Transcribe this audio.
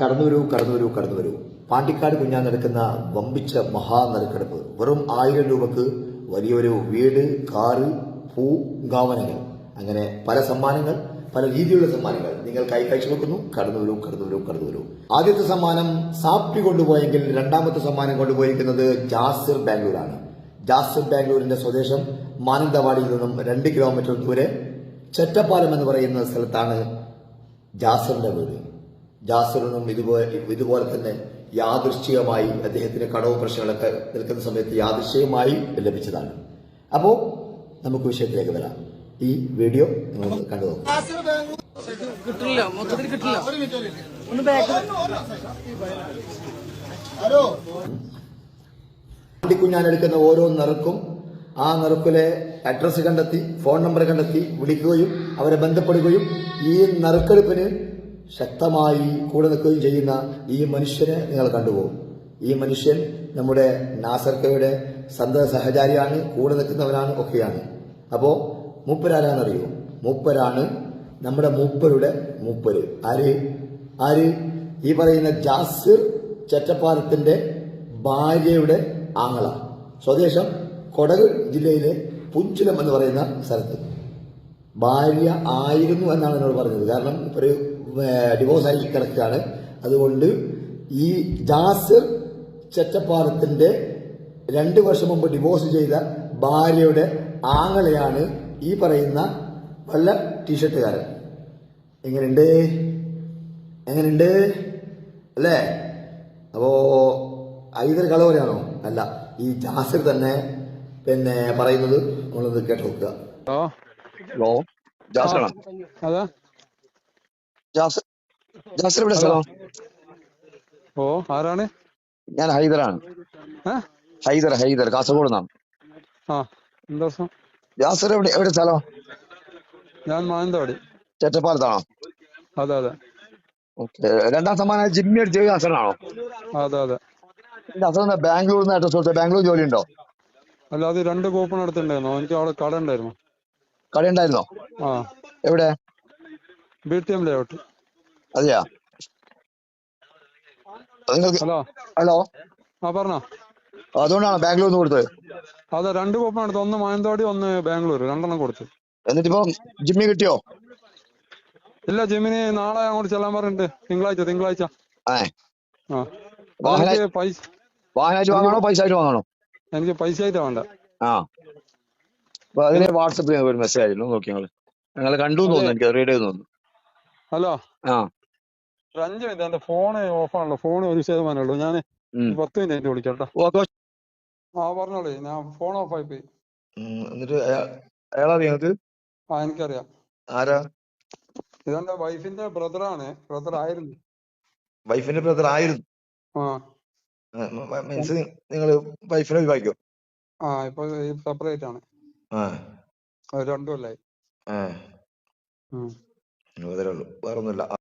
കടന്നു വരൂ കടന്നു വരൂ കടന്നു വരൂ പാണ്ടിക്കാട് കുഞ്ഞാൻ നടക്കുന്ന വമ്പിച്ച മഹാനറുക്കെടുപ്പ് വെറും ആയിരം രൂപക്ക് വലിയൊരു വീട് കാറ് പൂ ഗാവനങ്ങൾ. അങ്ങനെ പല സമ്മാനങ്ങൾ പല രീതിയിലുള്ള സമ്മാനങ്ങൾ നിങ്ങൾ കൈ കഴിച്ചു വെക്കുന്നു കടന്നു വരൂ കടന്നു വരൂ കടന്നു വരൂ ആദ്യത്തെ സമ്മാനം സാപ്പി കൊണ്ടുപോയെങ്കിൽ രണ്ടാമത്തെ സമ്മാനം കൊണ്ടുപോയിരിക്കുന്നത് ജാസിർ ബാംഗ്ലൂരാണ്. ജാസിർ ബാംഗ്ലൂരിന്റെ സ്വദേശം മാനന്തവാടിയിൽ നിന്നും രണ്ട് കിലോമീറ്റർ ദൂരെ ചെറ്റപ്പാലം എന്ന് പറയുന്ന സ്ഥലത്താണ് ജാസിറിന്റെ വീട്. ജാസറിനും ഇതുപോലെ ഇതുപോലെ തന്നെ യാദൃശ്ചികമായി അദ്ദേഹത്തിന് കടവ് പ്രശ്നങ്ങളൊക്കെ നിൽക്കുന്ന സമയത്ത് യാദൃശ്ചികമായി ലഭിച്ചതാണ്. അപ്പോൾ നമുക്ക് വിഷയത്തിലേക്ക് വരാം. ഈ വീഡിയോ നിങ്ങൾ കണ്ടു കിട്ടില്ല മൊത്തത്തിൽ കിട്ടില്ല ഒന്ന് ബാക്ക് കുഞ്ഞാൻ എടുക്കുന്ന ഓരോ നിറക്കും ആ നിറക്കിലെ അഡ്രസ്സ് കണ്ടെത്തി ഫോൺ നമ്പർ കണ്ടെത്തി വിളിക്കുകയും അവരെ ബന്ധപ്പെടുകയും ഈ നറുക്കെടുപ്പിന് ശക്തമായി കൂടെ നിൽക്കുകയും ചെയ്യുന്ന ഈ മനുഷ്യനെ നിങ്ങൾ കണ്ടുപോകും. ഈ മനുഷ്യൻ നമ്മുടെ നാസർക്കയുടെ സന്ത സഹചാരിയാണ് കൂടെ നിൽക്കുന്നവനാണ് ഒക്കെയാണ്. അപ്പോൾ മൂപ്പരാരാണെന്നറിയോ? മൂപ്പരാണ് നമ്മുടെ മൂപ്പരുടെ മൂപ്പര്. ആര്? ആര്? ഈ പറയുന്ന ജാസിർ ചെറ്റപ്പാലത്തിന്റെ ഭാര്യയുടെ ആങ്ങള. സ്വദേശം കൊടക് ജില്ലയിലെ പുഞ്ചിലം എന്ന് പറയുന്ന സ്ഥലത്ത്. ഭാര്യ ആയിരുന്നു എന്നാണ് എന്നോട് പറഞ്ഞത്. കാരണം ഒരു ഡിവോഴ്സ് ആയി കിടക്കുകയാണ്. അതുകൊണ്ട് ഈ ജാസ് ചെറ്റപ്പാലത്തിന്റെ രണ്ട് വർഷം മുമ്പ് ഡിവോഴ്സ് ചെയ്ത ഭാര്യയുടെ ആങ്ങളെയാണ് ഈ പറയുന്ന വല്ല ടീഷർട്ടുകാരൻ എങ്ങനെയുണ്ട്? എങ്ങനെയുണ്ട്? അല്ലേ? അപ്പോൾ ഐതർ കളവരാണോ അല്ല ഈ ജാസിർ തന്നെ പിന്നെ പറയുന്നത് നമ്മളൊന്ന് കേട്ടു നോക്കുക ഹലോ ജാസറാണ്? ജാസർ ജാസർ എവിടെ സ്ഥലം ഓ ആരാണ്? ഞാൻ ഹൈദറാണ് ഏ ഹൈദർ ഹൈദർ കാസർഗോഡ് നിന്നാണ്. ആ എന്താ ജാസർ എവിടെ എവിടെ സ്ഥലം? ഞാൻ മാനന്തവാടി. ചേറ്റപ്പാലത്താണോ അതെ അതെ. ഓക്കെ രണ്ടാം സമ്മാനം ജിമ്മി അടിച്ചത് ജാസറിനാണോ അതെ അതെ. ജാസർ ബാംഗ്ലൂരിൽ നിന്ന് ബാംഗ്ലൂർ ജോലി ഉണ്ടോ അല്ല അത് രണ്ട് കൂപ്പൺ എടുത്തിട്ടുണ്ടായിരുന്നു. എനിക്ക് അവിടെ കട ഉണ്ടായിരുന്നു. കട ഉണ്ടായിരുന്നോ ആ. എവിടെ? ബി ടി എം ലേഔട്ട് അതെയാ? നിങ്ങൾക്ക് ഹലോ. ഹലോ. ആ പറഞ്ഞോ. അതുകൊണ്ടാണ് ബാംഗ്ലൂർ നിന്ന് കൊടുത്തത്? അതെ രണ്ട് കോപ്പാണ് എടുത്തു ഒന്ന് മാനന്തവാടി ഒന്ന് ബാംഗ്ലൂർ രണ്ടെണ്ണം കൊടുത്തു. എന്നിട്ടിപ്പോ ജിമ്മി കിട്ടിയോ? ഇല്ല ജിമ്മിന് നാളെ അങ്ങോട്ട് ചെല്ലാൻ പറഞ്ഞിട്ട് തിങ്കളാഴ്ച തിങ്കളാഴ്ച. ഏ ആ. വാഹന- എനിക്ക് പൈസ വാഹനമായിട്ട് വാങ്ങണോ? പൈസ ആയിട്ട് വാങ്ങണോ? എനിക്ക് പൈസ ആയിട്ടാ വേണ്ട. ആ. അപ്പൊ അതിന് വാട്സപ്പിൽ ഒരു മെസ്സേജ് ആയിരുന്നു. നോക്കി ഞങ്ങൾ. ഞങ്ങൾ കണ്ടു തോന്നുന്നു എനിക്ക് റീഡ് ചെയ്ത് തോന്നുന്നു. ഹലോ? ആ. അഞ്ച് മിനിറ്റ് എന്റെ ഫോൺ ഓഫ് ആണല്ലോ. ഫോൺ ഒരു ശതമാനം ഉള്ളൂ ഞാൻ. പത്ത് മിനിറ്റ് വിളിക്കാം കേട്ടോ ആ പറഞ്ഞോളൂ. ഞാൻ ഫോൺ ഓഫ് ആയി പോയി. എന്നിട്ട് അയാ- അയാളറിയോ നിങ്ങക്ക് ആ എനിക്കറിയാം. ആരാ? ഇതെന്റെ വൈഫിന്റെ ബ്രദറാണ് ബ്രദർ ആയിരുന്നു. വൈഫിന്റെ ബ്രദർ ആയിരുന്നു. ആ. മീൻസ് നിങ്ങൾ വൈഫിനെ വിവാഹിക്കോ ആ ഇപ്പൊ സെപ്പറേറ്റ് ആണ്. അത് രണ്ടു കൊല്ലായി. അതേ ഉള്ളൂ. വേറൊന്നുമില്ല.